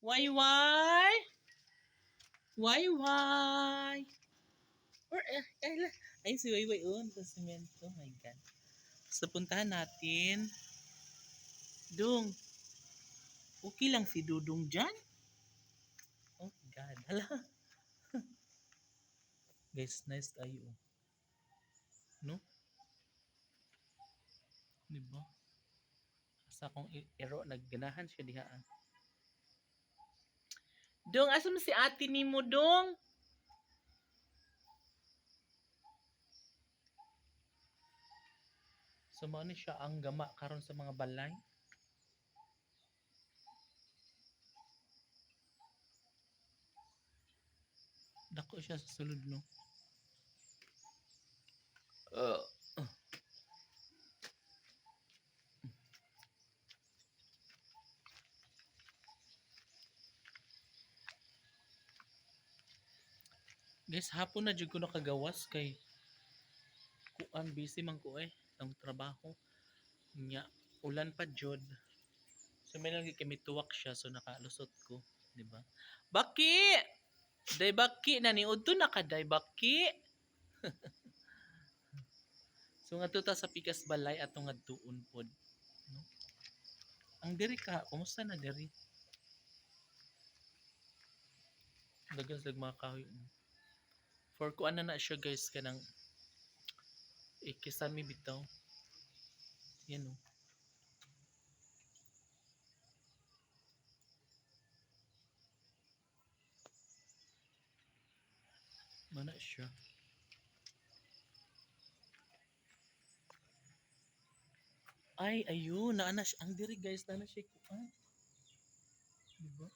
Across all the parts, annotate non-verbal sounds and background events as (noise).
Why, why? Why, why? Or, eh, ay, la- ay, si Wai, oh, sa semento. Oh my God. So, puntahan natin. Dung. Okay lang si Dudong dyan? Oh God. (laughs) Hala. Guys, nice tayo. No? Diba? Akong i- ero, nagganahan siya diha. Dong, asa mo si ate ni mo, Dong? So, ni siya ang gama karon sa mga balay. Dako siya sa sulod, no? Uh, Guys, hapon na jud ko nakagawas kay kuan busy man ko eh ang trabaho. Nya ulan pa jud. So may lagi kami tuwak siya so nakalusot ko, di ba? Baki! Day baki na ni udto na ka day baki. (laughs) so ngadto ta sa pikas balay atong ngadtuon pod, no? Ang diri ka, kumusta na diri? Dagas dag mga kahoy. For kuan na na siya guys kanang ikisami bitaw. Yan oh. o. Mana siya? Ay, ayun, naana siya. Ang diri guys, naana siya kuan. Diba?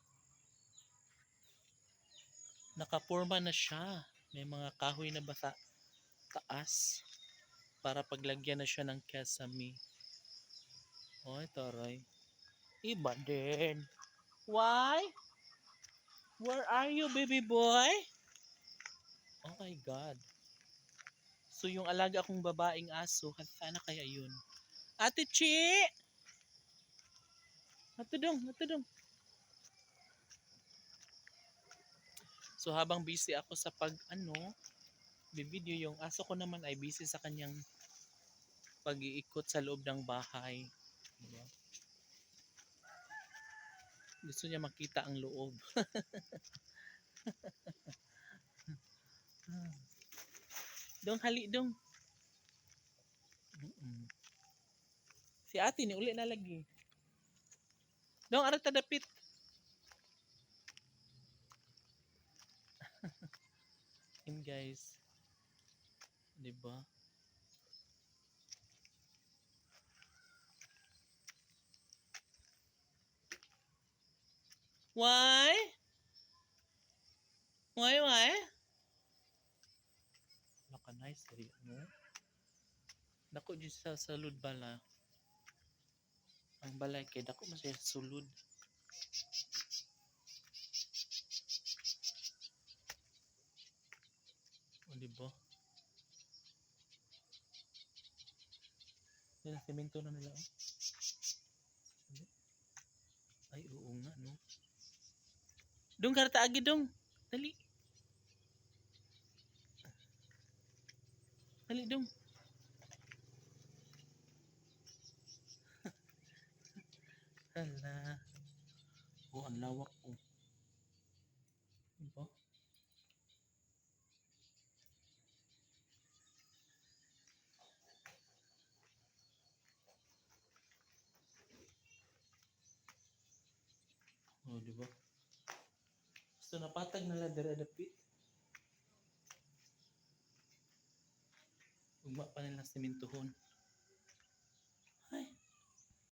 Nakaporma na siya. May mga kahoy na basa taas para paglagyan na siya ng kesame. Oy, taray. Iba din. Why? Where are you, baby boy? Oh my God. So, yung alaga akong babaeng aso, sana kaya yun? Ate Chi! Ato dong, ato dong. So, habang busy ako sa pag, ano, video yung aso ko naman ay busy sa kanyang pag-iikot sa loob ng bahay. Diba? Gusto niya makita ang loob. (laughs) dong, hali dong. Si ate ni uli na lagi. Dong, ara tadapit. Yun guys. 'Di ba? Why? Why, why? Naka nice rin, no? Dako dyan sa salud bala. Ang balay kay dako man siya sulod. O, di ba? Yan, semento na nila, oh. Ay, oo nga, no? Dong, karta agi, dong. Dali. Dali, dong. (laughs) Hala. Oh, ang lawak, oh. Diba? Oh, di ba? So, napatag na lang dira dapit. Ugma pa nila simintuhon.